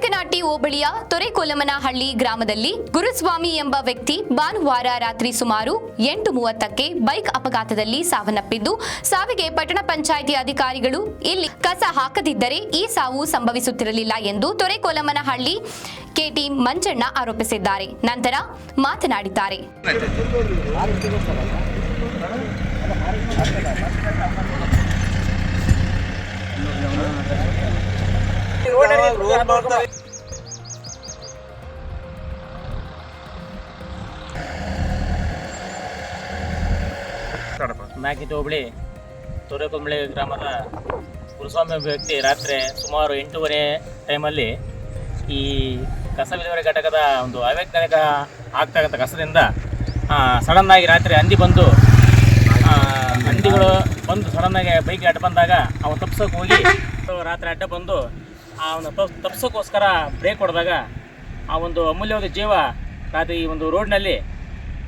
ಹೋಬಳಿಯ ತೊರೆಕೊಲಮನಹಳ್ಳಿ ಗ್ರಾಮದಲ್ಲಿ ಗುರುಸ್ವಾಮಿ ಎಂಬ ವ್ಯಕ್ತಿ ಭಾನುವಾರ ರಾತ್ರಿ ಸುಮಾರು ಎಂಟು ಮೂವತ್ತಕ್ಕೆ ಬೈಕ್ ಅಪಘಾತದಲ್ಲಿ ಸಾವನ್ನಪ್ಪಿದ್ದು, ಸಾವಿಗೆ ಪಟ್ಟಣ ಪಂಚಾಯಿತಿ ಅಧಿಕಾರಿಗಳು ಇಲ್ಲಿ ಕಸ ಹಾಕದಿದ್ದರೆ ಈ ಸಾವು ಸಂಭವಿಸುತ್ತಿರಲಿಲ್ಲ ಎಂದು ತೊರೆಕೊಲಮನಹಳ್ಳಿ ಕೆಟಿ ಮಂಜಣ್ಣ ಆರೋಪಿಸಿದ್ದಾರೆ. ನಂತರ ಮಾತನಾಡಿದ್ದಾರೆ. ನಾಕಿತ ಹೋಬಳಿ ತೊರೆಕೊಂಬಳಿ ಗ್ರಾಮದ ಗುರುಸ್ವಾಮಿ ವ್ಯಕ್ತಿ ರಾತ್ರಿ ಸುಮಾರು ಎಂಟೂವರೆ ಟೈಮಲ್ಲಿ ಈ ಕಸ ವಿಲೇವಾರಿ ಘಟಕದ ಒಂದು ಅವೈಜ್ಞಾನಿಕ ಆಗ್ತಕ್ಕಂಥ ಕಸದಿಂದ ಸಡನ್ನಾಗಿ ರಾತ್ರಿ ಹಂದಿ ಬಂದು ಹಂದಿಗಳು ಬಂದು ಸಡನ್ನಾಗಿ ಬೈಕ್ ಅಡ್ಡ ಬಂದಾಗ ಅವನು ತಪ್ಸೋಕೆ ಹೋಗಿ ರಾತ್ರಿ ಅಡ್ಡ ಬಂದು ಆ ಒಂದು ತಪ್ಸೋಕ್ಕೋಸ್ಕರ ಬ್ರೇಕ್ ಹೊಡೆದಾಗ ಆ ಒಂದು ಅಮೂಲ್ಯವಾದ ಜೀವ ರಾತ್ರಿ ಈ ಒಂದು ರೋಡ್ನಲ್ಲಿ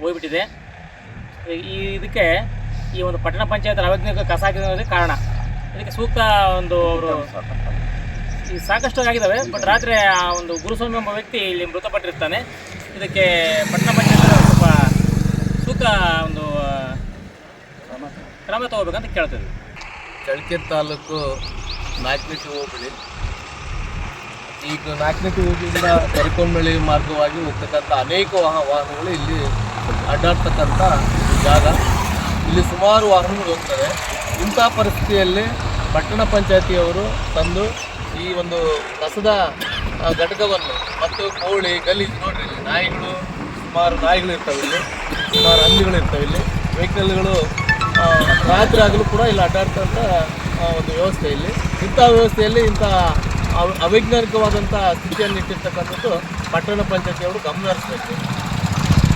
ಹೋಗ್ಬಿಟ್ಟಿದೆ. ಈ ಇದಕ್ಕೆ ಈ ಒಂದು ಪಟ್ಟಣ ಪಂಚಾಯತ್ ಅವಜ್ಞೆ ಕಸ ಹಾಕಿದ್ರೆ ಕಾರಣ. ಇದಕ್ಕೆ ಸೂಕ್ತ ಒಂದು ಅವರು ಈ ಸಾಕಷ್ಟು ಆಗಿದ್ದಾವೆ ಬಟ್ ರಾತ್ರಿ ಆ ಒಂದು ಗುರುಸ್ವಾಮಿ ಎಂಬ ವ್ಯಕ್ತಿ ಇಲ್ಲಿ ಮೃತಪಟ್ಟಿರ್ತಾನೆ. ಇದಕ್ಕೆ ಪಟ್ಟಣ ಪಂಚಾಯತ್ ಸ್ವಲ್ಪ ಸೂಕ್ತ ಒಂದು, ಕ್ರಮ ತಗೋಬೇಕಂತ ಕೇಳ್ತಿದ್ವಿ ಚಳ್ಳಕೆರೆ ತಾಲೂಕು ನಾಲ್ಕನೇಟಿ ಹೋಬಳಿ ಈಗ ನಾಲ್ಕನೇ ಹೋಬಳಿಯಿಂದ ಕರಿಕೊಂಬಳ್ಳಿ ಮಾರ್ಗವಾಗಿ ಹೋಗ್ತಕ್ಕಂಥ ಅನೇಕ ವಾಹ, ವಾಹನಗಳು ಇಲ್ಲಿ ಅಡ್ಡಾಡ್ತಕ್ಕಂಥ ಜಾಗ. ಇಲ್ಲಿ ಸುಮಾರು ವಾಹನಗಳು ಹೋಗ್ತವೆ. ಇಂಥ ಪರಿಸ್ಥಿತಿಯಲ್ಲಿ ಪಟ್ಟಣ ಪಂಚಾಯತಿಯವರು ತಂದು ಈ ಒಂದು ಕಸದ ಘಟಕವನ್ನು ಮತ್ತು ಕೋಳಿ ಗಲಿ ನೋಡ್ರಿ ಇಲ್ಲಿ ನಾಯಿಗಳು, ಸುಮಾರು ನಾಯಿಗಳು ಇರ್ತವೆ ಇಲ್ಲಿ, ಸುಮಾರು ಹಂದಿಗಳು ಇರ್ತವೆ ಇಲ್ಲಿ. ವೆಹಿಕಲ್ಗಳು ರಾತ್ರಿ ಆಗಲೂ ಕೂಡ ಇಲ್ಲಿ ಅಡ್ಡಾಡ್ತಂಥ ಒಂದು ವ್ಯವಸ್ಥೆ ಇಲ್ಲಿ. ಇಂಥ ವ್ಯವಸ್ಥೆಯಲ್ಲಿ ಇಂಥ ಅವೈಜ್ಞಾನಿಕವಾದಂಥ ಸ್ಥಿತಿಯನ್ನು ಇಟ್ಟಿರ್ತಕ್ಕಂಥದ್ದು ಪಟ್ಟಣ ಪಂಚಾಯತಿಯವರು ಗಮನ ಹರಿಸ್ಬೇಕು.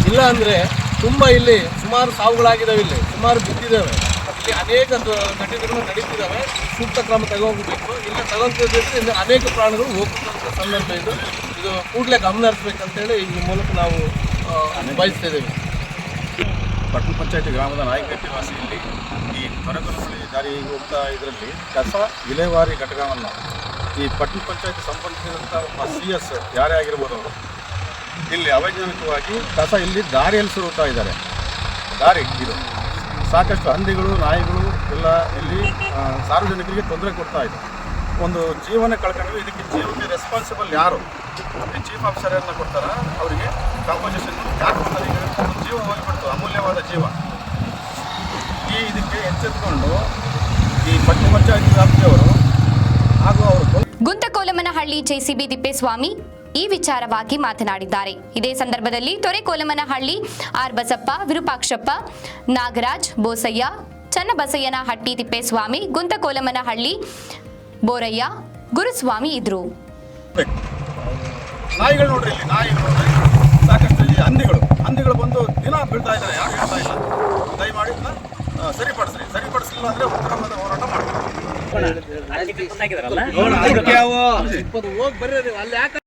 ಇಲ್ಲ ಅಂದರೆ ತುಂಬ ಇಲ್ಲಿ ಸುಮಾರು ಸಾವುಗಳಾಗಿದ್ದಾವೆ ಇಲ್ಲಿ, ಸುಮಾರು ಬಿದ್ದಿದ್ದಾವೆ ಅಲ್ಲಿ ಅನೇಕ ಘಟನೆಗಳು ನಡೀತಿದ್ದಾವೆ ಸೂಕ್ತ ಕ್ರಮ ತಗೋಬೇಕು ಇಲ್ಲ ತಗೊಂತಿದ್ರೆ ಇಲ್ಲಿ ಅನೇಕ ಪ್ರಾಣಿಗಳು ಹೋಗ್ತಕ್ಕಂಥ ಸಂದರ್ಭ ಇದು. ಇದು ಕೂಡಲೇ ಗಮನ ಹರಿಸ್ಬೇಕಂತೇಳಿ ಈ ಮೂಲಕ ನಾವು ಬಯಸ್ತಿದ್ದೇವೆ ಪಟ್ಟಣ ಪಂಚಾಯತಿ ಗ್ರಾಮದ ನಾಯಕಟ್ಟಿ ವಾಸಿಯಲ್ಲಿ ಈ ತೊರೆಕೊನಹಳ್ಳಿ ದಾರಿ ಹೋಗ್ತಾ ಇದರಲ್ಲಿ ಕಸ ವಿಲೇವಾರಿ ಘಟಕವನ್ನು ಈ ಪಟ್ಟಣ ಪಂಚಾಯತ್ ಸಂಬಂಧಿಸಿದಂಥ ಒಬ್ಬ ಸಿ ಎಸ್ ಯಾರೇ ಆಗಿರ್ಬೋದು ಅವರು, ಇಲ್ಲಿ ಅವೈಜ್ಞಾನಿಕವಾಗಿ ಕಸ ಇಲ್ಲಿ ದಾರಿಯಲ್ಲಿ ಸುರುತ್ತಾ ಇದ್ದಾರೆ. ದಾರಿ ಇದು. ಸಾಕಷ್ಟು ಹಂದಿಗಳು, ನಾಯಿಗಳು ಎಲ್ಲ ಇಲ್ಲಿ ಸಾರ್ವಜನಿಕರಿಗೆ ತೊಂದರೆ ಕೊಡ್ತಾ ಇದೆ. ಒಂದು ಜೀವನ ಕಳ್ಕೊಂಡ್ರೆ ಇದಕ್ಕೆ ಜೀವಕ್ಕೆ ರೆಸ್ಪಾನ್ಸಿಬಲ್ ಯಾರು? ಈ ಚೀಫ್ ಆಫೀಸರನ್ನು ಕೊಡ್ತಾರ? ಅವರಿಗೆ ಕಾಂಪೋಸಿಷನ್ ಯಾಕೆ ಕೊಡ್ತಾರೆ ಈಗ? ಜೀವ ಹೋಗಿಬಿಡ್ತು ಅಮೂಲ್ಯವಾದ ಜೀವ. ಈ ಇದಕ್ಕೆ ಎಚ್ಚೆತ್ಕೊಂಡು ಈ ಪಟ್ಟಿ ಪಂಚಾಯತ್ ವ್ಯಾಪ್ತಿಯವರು ಹಾಗೂ ಅವರು ಗುಂತಕೋಲಮನಹಳ್ಳಿ ಜೆಸಿಬಿ ತಿಪ್ಪೇಸ್ವಾಮಿ ಈ ವಿಚಾರವಾಗಿ ಮಾತನಾಡಿದ್ದಾರೆ. ಇದೇ ಸಂದರ್ಭದಲ್ಲಿ ತೊರೆಕೋಲಮನಹಳ್ಳಿ ಆರ್ ಬಸಪ್ಪ, ವಿರೂಪಾಕ್ಷಪ್ಪ, ನಾಗರಾಜ್, ಬೋಸಯ್ಯ, ಚನ್ನಬಸಯ್ಯನಹಟ್ಟಿ ತಿಪ್ಪೇಸ್ವಾಮಿ, ಗುಂತಕೋಲಮನಹಳ್ಳಿ ಬೋರಯ್ಯ, ಗುರುಸ್ವಾಮಿ ಇದ್ರು. ನಾಯಿಗಳು ನೋಡ್ರಿ ಇಲ್ಲಿ ನಾಯಿಗಳು ಸಾಕಷ್ಟು ಇಲ್ಲಿ ಹಂದಿಗಳು ಹಂದಿಗಳು ಬಂದು ದಿನ ಬೀಳ್ತಾ ಇದ್ದಾರೆ ಯಾಕೆ ಹೇಳ್ತಾ ಇಲ್ಲ. ದಯಮಾಡಿ ಸರಿಪಡಿಸ್ರಿ, ಸರಿಪಡಿಸಲಿಲ್ಲ ಅಂದರೆ ಉತ್ತರವಾದ ಹೋರಾಟ ಮಾಡ್ತೀವಿ. ಹೋಗಿ ಬರ್ರಿ ಅಲ್ಲಿ ಯಾಕೆ